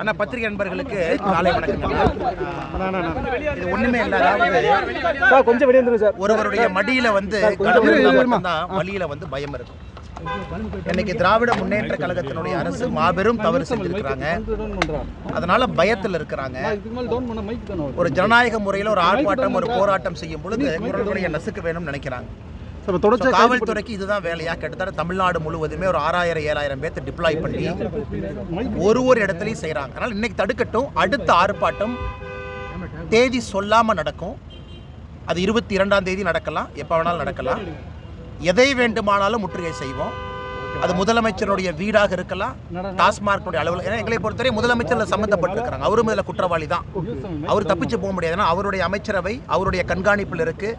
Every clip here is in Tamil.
அண்ணா பத்திரிகை நண்பர்களுக்கு காலை வணக்கங்கள். இது ஒண்ணுமே இல்ல அதாவது கொஞ்சம் வெளியே வந்துருங்க சார். ஒருவருடைய மடியில வந்து வழியில வந்து பயம் இருக்கும். இன்னைக்கு திராவிட முன்னேற்ற கழகத்தினுடைய அரசு மாபெரும் தவறு செஞ்சிருக்கிறாங்க. அதனால பயத்துல இருக்கிறாங்க. ஒரு ஜனநாயக முறையில ஒரு ஆர்ப்பாட்டம் ஒரு போராட்டம் செய்யும் பொழுது குரலுடைய நசுக்க வேணும்னு நினைக்கிறாங்க. காவல்துறைக்கு இதுதான் வேலையா? கிட்டத்தட்ட தமிழ்நாடு முழுவதுமே ஒரு ஆறாயிரம் ஏழாயிரம் பேர்த்து டிப்ளாய் பண்ணி ஒரு ஒரு இடத்துலையும் செய்றாங்க. அதனால இன்னைக்கு தடுக்கட்டும். அடுத்த ஆர்ப்பாட்டம் தேதி சொல்லாம நடக்கும். அது இருபத்தி இரண்டாம் தேதி நடக்கலாம். எப்போ வேணாலும் நடக்கலாம். எதை வேண்டுமானாலும் முற்றுகை செய்வோம். அது முதலமைச்சருடைய வீடாக இருக்கலாம். டாஸ்மார்க்குடைய அலுவலகம் ஏன்னா எங்களை பொறுத்தவரை முதலமைச்சர்ல சம்மந்தப்பட்டிருக்கிறாங்க அவரும் இதில் குற்றவாளி தான். அவர் தப்பிச்சு போக முடியாது. ஏன்னா அவருடைய அமைச்சரவை அவருடைய கண்காணிப்பில் இருக்கு.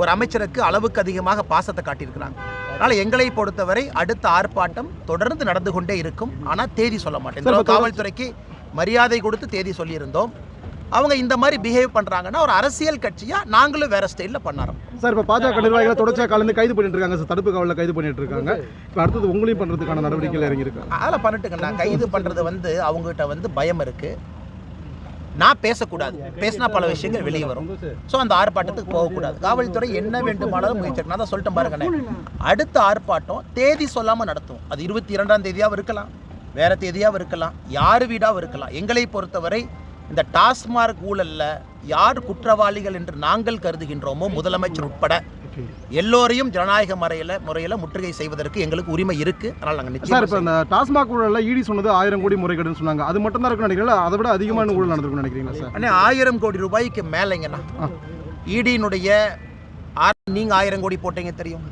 ஒரு அமைச்சருக்கு அளவுக்கு அதிகமாக பாசத்தை காட்டியிருக்கிறாங்க. அதனால எங்களை பொறுத்தவரை அடுத்த ஆர்ப்பாட்டம் தொடர்ந்து நடந்து கொண்டே இருக்கும். ஆனால் தேதி சொல்ல மாட்டேன். காவல்துறைக்கு மரியாதை கொடுத்து தேதி சொல்லியிருந்தோம். அவங்க இந்த மாதிரி பிஹேவ் பண்றாங்கன்னா ஒரு அரசியல் கட்சியா நாங்களும் வேற ஸ்டைல்ல பண்ணறோம் சார் இப்போ பாஜக நிர்வாகிகளை தொடர்ச்சியாக கலந்து கைது பண்ணிட்டு இருக்காங்க. சார் தடுப்பு காவலில் கைது பண்ணிட்டு இருக்காங்க. இப்போ அடுத்தது உங்களையும் பண்ணுறதுக்கான நடவடிக்கைகள் இறங்கியிருக்காங்க அதெல்லாம் பண்ணிட்டுங்கண்ணா கைது பண்றது வந்து அவங்ககிட்ட வந்து பயம் இருக்கு. நான் பேசக்கூடாது. பேசினா பல விஷயங்கள் வெளியே வரும். ஸோ அந்த ஆர்ப்பாட்டத்துக்கு போகக்கூடாது. காவல்துறை என்ன வேண்டுமானாலும் முயற்சி நான் தான் சொல்லிட்டேன் பாருங்கண்ணே அடுத்த ஆர்ப்பாட்டம் தேதி சொல்லாமல் நடத்தும். அது இருபத்தி இரண்டாம் தேதியாகவும் இருக்கலாம். வேற தேதியாகவும் இருக்கலாம். யார் வீடாகவும் இருக்கலாம். எங்களை பொறுத்தவரை இந்த டாஸ்மார்க் ஊழலில் யார் குற்றவாளிகள் என்று நாங்கள் கருதுகின்றோமோ முதலமைச்சர் உட்பட எல்லோரையும் ஜனநாயக முறையில் முறையில் முற்றுகை செய்வதற்கு எங்களுக்கு உரிமை இருக்கு. அதனால் நாங்கள் சார் நிச்சயம் இப்போ இந்த டாஸ்மாக் ஊழலில் இடி சொன்னது ஆயிரம் கோடி முறைகேடுன்னு சொன்னாங்க. அது மட்டும் தான் இருக்குன்னு நினைக்கிறீங்களா? அதை விட அதிகமான ஊழல் நடந்திருக்குன்னு நினைக்கிறீங்களா சார்? அண்ணே ஆயிரம் கோடி ரூபாய்க்கு மேலேங்கண்ணா. இடியினுடைய நீங்கள் ஆயிரம் கோடி போட்டீங்க தெரியும்.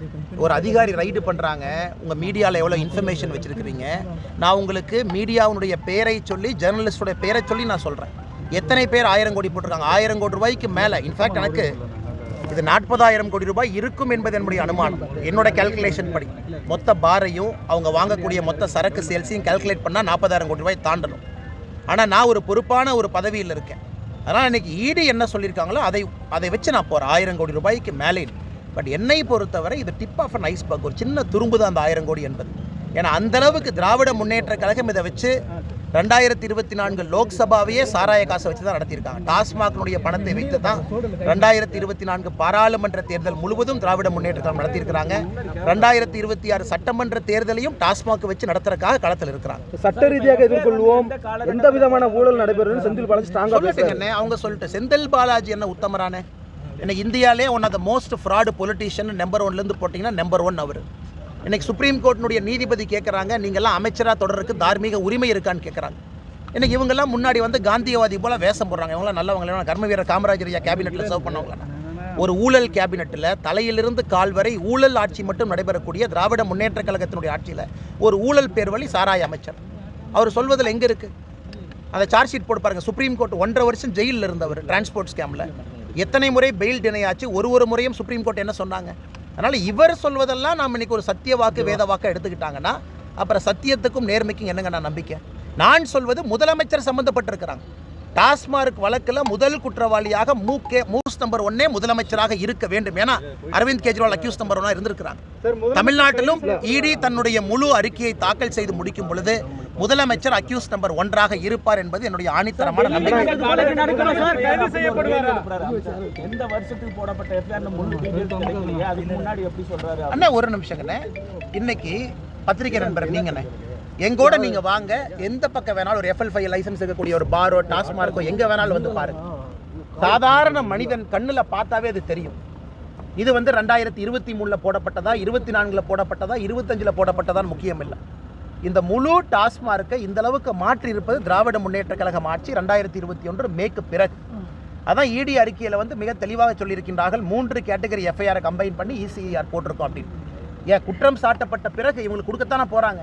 ஒரு அதிகாரி ரைடு பண்ணுறாங்க உங்கள் மீடியாவில் எவ்வளோ இன்ஃபர்மேஷன் வச்சுருக்கிறீங்க? நான் உங்களுக்கு மீடியாவுடைய பேரை சொல்லி ஜேர்னலிஸ்டோட பேரை சொல்லி நான் சொல்கிறேன் எத்தனை பேர் ஆயிரம் கோடி போட்டிருக்காங்க? ஆயிரம் கோடி ரூபாய்க்கு மேலே. இன்ஃபேக்ட் எனக்கு இது நாற்பதாயிரம் கோடி ரூபாய் இருக்கும் என்பது என்னுடைய அனுமானம். என்னோட கேல்குலேஷன் படி. மொத்த பாரையும் அவங்க வாங்கக்கூடிய மொத்த சரக்கு சேல்ஸையும் கால்குலேட் பண்ணால் நாற்பதாயிரம் கோடி ரூபாய் தாண்டணும். ஆனால் நான் ஒரு பொறுப்பான ஒரு பதவியில் இருக்கேன். அதனால் இன்னைக்கு ஈடு என்ன சொல்லியிருக்காங்களோ அதை அதை வச்சு நான் போகிறேன் ஆயிரம் கோடி ரூபாய்க்கு மேலே பட் என்னை பொறுத்தவரை இது டிப் ஆஃப் அன் ஐஸ்பர்க் ஒரு சின்ன துரும்பு தான் அந்த ஆயிரம் கோடி என்பது. ஏன்னா அந்த அளவுக்கு திராவிட முன்னேற்ற கழகம் இதை வச்சு ரெண்டாயிரத்தி இருபத்தி நான்கு லோக்சபாவையே சாராய காசை வச்சு தான் நடத்தியிருக்காங்க. டாஸ்மாகினுடைய பணத்தை வைத்து தான் ரெண்டாயிரத்தி இருபத்தி நான்கு பாராளுமன்ற தேர்தல் முழுவதும் திராவிட முன்னேற்ற கழகம் நடத்தியிருக்கிறாங்க. ரெண்டாயிரத்தி இருபத்தி ஆறு சட்டமன்ற தேர்தலையும் டாஸ்மாக் வச்சு நடத்துறதுக்காக களத்தில் இருக்கிறாங்க. சட்ட ரீதியாக எதிர்கொள்வோம். எந்த விதமான ஊழல் நடைபெறும் செந்தில் பாலாஜி சொல்லிட்டுங்கண்ணே அவங்க சொல்லிட்டு. செந்தில் பாலாஜி என்ன உத்தமரானே? இன்னைக்கு இந்தியாலே one of the most fraud politician number ஒன்லேருந்து போட்டிங்கன்னா நம்பர் ஒன் அவர். இன்னைக்கு சுப்ரீம் கோர்ட்டினுடைய நீதிபதி கேட்குறாங்க நீங்கள்லாம் அமைச்சராக தொடருக்கு தார்மீக உரிமை இருக்கான்னு கேட்குறாங்க இன்னைக்கு இவங்கெல்லாம் முன்னாடி வந்து காந்தியவாதி போல வேஷம் போடுறாங்க. இவங்களாம் நல்லவங்க கர்ம வீரர் காமராஜர் ஐயா கேபினெட்டில் சர்வ் பண்ணவங்களா? ஒரு ஊழல் கேபினெட்டில் தலையிலிருந்து கால் வரை ஊழல் ஆட்சி மட்டும் நடைபெறக்கூடிய திராவிட முன்னேற்ற கழகத்தினுடைய ஆட்சியில் ஒரு ஊழல் பேர் வழி சாராய அமைச்சர். அவர் சொல்வதில் எங்கே இருக்குது அந்த சார்ஜ் ஷீட் போட்டு பாருங்கள் சுப்ரீம் கோர்ட் ஒன்றரை வருஷம் ஜெயிலில் இருந்தவர் டிரான்ஸ்போர்ட் ஸ்கேமில் எத்தனை முறை பெயில் டினை ஆச்சு? ஒரு ஒரு முறையும் சுப்ரீம் கோர்ட் என்ன சொன்னாங்க? அதனால் இவர் சொல்வதெல்லாம் நாம் இன்னைக்கு ஒரு சத்திய வாக்கு வேத வாக்கு எடுத்துக்கிட்டாங்கன்னா அப்புறம் சத்தியத்துக்கும் நேர்மைக்கும் என்னங்க நான் நம்பிக்கை? நான் சொல்வது முதலமைச்சர் சம்மந்தப்பட்டிருக்கிறாங்க டாஸ்மார்க் வழக்கில் முதல் குற்றவாளியாக மூ கே மூஸ் நம்பர் ஒன்னே முதலமைச்சராக இருக்க வேண்டும். ஏன்னா அரவிந்த் கெஜ்ரிவால் அக்யூஸ் நம்பர் ஒன்னா இருந்திருக்கிறாங்க. தமிழ்நாட்டிலும் இடி தன்னுடைய முழு அறிக்கையை தாக்கல் செய்து முடிக்கும் பொழுது முதலமைச்சர் அக்யூஸ் நம்பர் ஒன்றாக இருப்பார் என்பது என்னுடைய ஆணித்தரமான நம்பிக்கை. எந்த வருஷத்துக்கு போடப்பட்ட எஃப்ஐஆர் முழு டீடைல்ஸ் கிடைக்கலையே அதுக்கு முன்னாடி எப்படி சொல்றாரு? அண்ணா ஒரு நிமிஷங்கண்ணே இன்னைக்கு பத்திரிகை நண்பர் நீங்கண்ணே. எங்கூட நீங்க வாங்க. எந்த பக்கம் வேணாலும் ஒரு எஃப்எல் ஃபைவ் லைசன்ஸ் இருக்கக்கூடிய ஒரு பாரோ டாஸ்மார்க்கோ எங்க வேணாலும் வந்து பாருங்க. சாதாரண மனிதன் கண்ணுல பார்த்தாவே அது தெரியும். இது வந்து ரெண்டாயிரத்தி இருபத்தி மூணுல போடப்பட்டதா இருபத்தி நான்குல போடப்பட்டதா இருபத்தஞ்சுல போடப்பட்டதான்னு முக்கியம் இல்லை. இந்த முழு டாஸ்மார்க்கை இந்த அளவுக்கு மாற்றி இருப்பது திராவிட முன்னேற்ற கழகம் ஆட்சி ரெண்டாயிரத்தி இருபத்தி ஒன்று மேற்கு பிறகு. அதான் இடி அறிக்கையில் வந்து மிக தெளிவாக சொல்லியிருக்கின்றார்கள். மூன்று கேட்டகரி எஃப்ஐஆரை கம்பைன் பண்ணி இசிஐஆர் போட்டிருக்கோம் அப்படின்னு. ஏன் குற்றம் சாட்டப்பட்ட பிறகு இவங்களுக்கு கொடுக்கத்தானே போகிறாங்க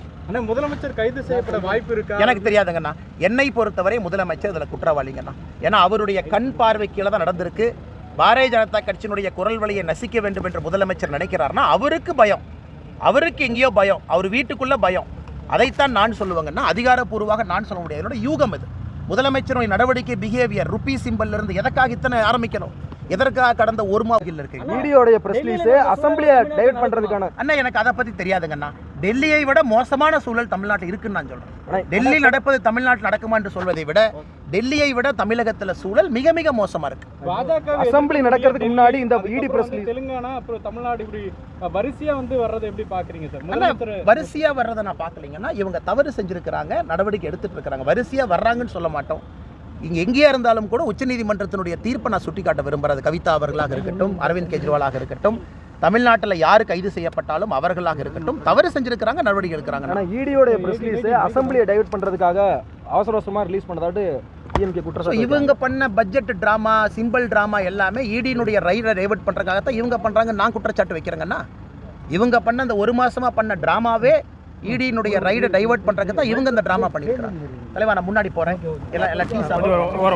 ஆனா முதலமைச்சர் கைது செய்யப்பட வாய்ப்பு இருக்கா? எனக்கு தெரியாதுங்கண்ணா. என்னை பொறுத்தவரை முதலமைச்சர் இதில் குற்றவாளிங்கண்ணா. ஏன்னா அவருடைய கண் பார்வை கீழே தான் நடந்திருக்கு. பாரதிய ஜனதா கட்சியினுடைய குரல் வழியை நசிக்க வேண்டும் என்று முதலமைச்சர் நினைக்கிறார்னா அவருக்கு பயம். அவருக்கு எங்கேயோ பயம். அவர் வீட்டுக்குள்ள பயம். அதைத்தான் நான் சொல்லுவேங்கன்னா அதிகாரப்பூர்வமாக நான் சொல்ல முடியாது. என்னோட யூகம் இது. முதலமைச்சருடைய நடவடிக்கை பிஹேவியர் ருப்பி சிம்பல்ல இருந்து எதற்காக இத்தனை ஆரம்பிக்கணும்? எதற்காக கடந்த ஒரு மாதத்தில் இருக்கு? இடியோடைய பிரஸ் அசம்பிளியை டைவர்ட் பண்றதுக்கான அண்ணா எனக்கு அதை பத்தி தெரியாதுங்கண்ணா. டெல்லியை விட மோசமான சூழல் தமிழ்நாட்டில் இருக்குன்னு நான் சொல்றேன். டெல்லி நடப்பது தமிழ்நாட்டில் நடக்குமா என்று சொல்வதை விட டெல்லியை விட தமிழகத்துல சூழல் மிக மிக மோசமா இருக்கு. பாஜக அசம்பிளி நடக்கிறதுக்கு முன்னாடி இந்த இடி பிரஸ் தெலுங்கானா அப்புறம் தமிழ்நாடு இப்படி வரிசையா வந்து வர்றதை எப்படி பாக்குறீங்க சார்? வரிசையா வர்றதை நான் பார்க்கலைங்கன்னா இவங்க தவறு செஞ்சிருக்கிறாங்க நடவடிக்கை எடுத்துட்டு இருக்காங்க. வரிசையா வர்றாங்கன்னு சொல்ல மாட்டோம். இங்க எங்கேயா இருந்தாலும் கூட உச்சநீதிமன்றத்தினுடைய தீர்ப்பை நான் சுட்டிக்காட்ட விரும்புறது கவிதா அவர்களாக இருக்கட்டும் அரவிந்த் கெஜ்ரிவாலாக இருக்கட்டும் தமிழ்நாட்டில் யார் கைது செய்யப்பட்டாலும் அவர்களாக இருக்கட்டும் தவறு செஞ்சிருக்கிறாங்க நடவடிக்கை எடுக்கிறாங்க. ஆனா இடியோடைய பிரஸ் ரிலீஸ் அசம்பிளியை டைவர்ட் பண்றதுக்காக அவசர அவசரமா ரிலீஸ் பண்ணதாட்டு இவங்க பண்ண பட்ஜெட் ட்ராமா சிம்பிள் ட்ராமா எல்லாமே ஈடியினுடைய ரைடை டைவர்ட் பண்ணுறதுக்காகத்தான் இவங்க பண்ணுறாங்க நான் குற்றச்சாட்டு வைக்கிறேங்கண்ணா இவங்க பண்ண அந்த ஒரு மாசமா பண்ண ட்ராமாவே ஈடியினுடைய ரைடை டைவர்ட் பண்ணுறதுக்கு தான் இவங்க இந்த ட்ராமா பண்ணியிருக்கிறாங்க தலைவா நான் முன்னாடி போகிறேன் எல்லாம் எல்லாம்